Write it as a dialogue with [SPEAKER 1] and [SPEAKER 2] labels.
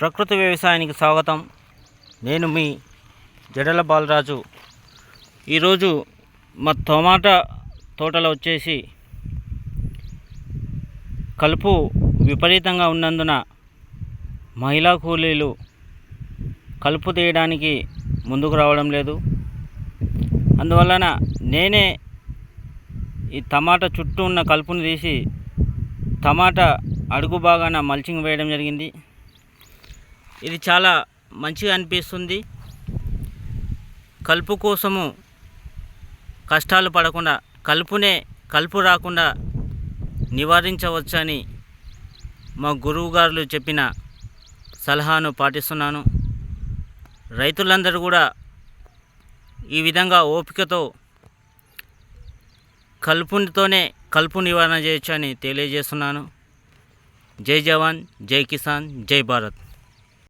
[SPEAKER 1] ప్రకృతి వ్యవసాయానికి స్వాగతం. నేను మీ జడల బాలరాజు. ఈరోజు మా టమాటా తోటలో వచ్చేసి కలుపు విపరీతంగా ఉన్నందున మహిళా కూలీలు కలుపు తీయడానికి ముందుకు రావడం లేదు. అందువలన నేనే ఈ టమాటా చుట్టూ ఉన్న కలుపును తీసి టమాటా అడుగు భాగాన మల్చింగ్ వేయడం జరిగింది. ఇది చాలా మంచిగా అనిపిస్తుంది. కలుపు కోసము కష్టాలు పడకుండా కలుపునే కలుపు రాకుండా నివారించవచ్చని మా గురువుగారులు చెప్పిన సలహాను పాటిస్తున్నాను. రైతులందరూ కూడా ఈ విధంగా ఓపికతో కలుపుతోనే కలుపు నివారణ చేయొచ్చు అని తెలియజేస్తున్నాను. జై జవాన్ జై కిసాన్ జై భారత్.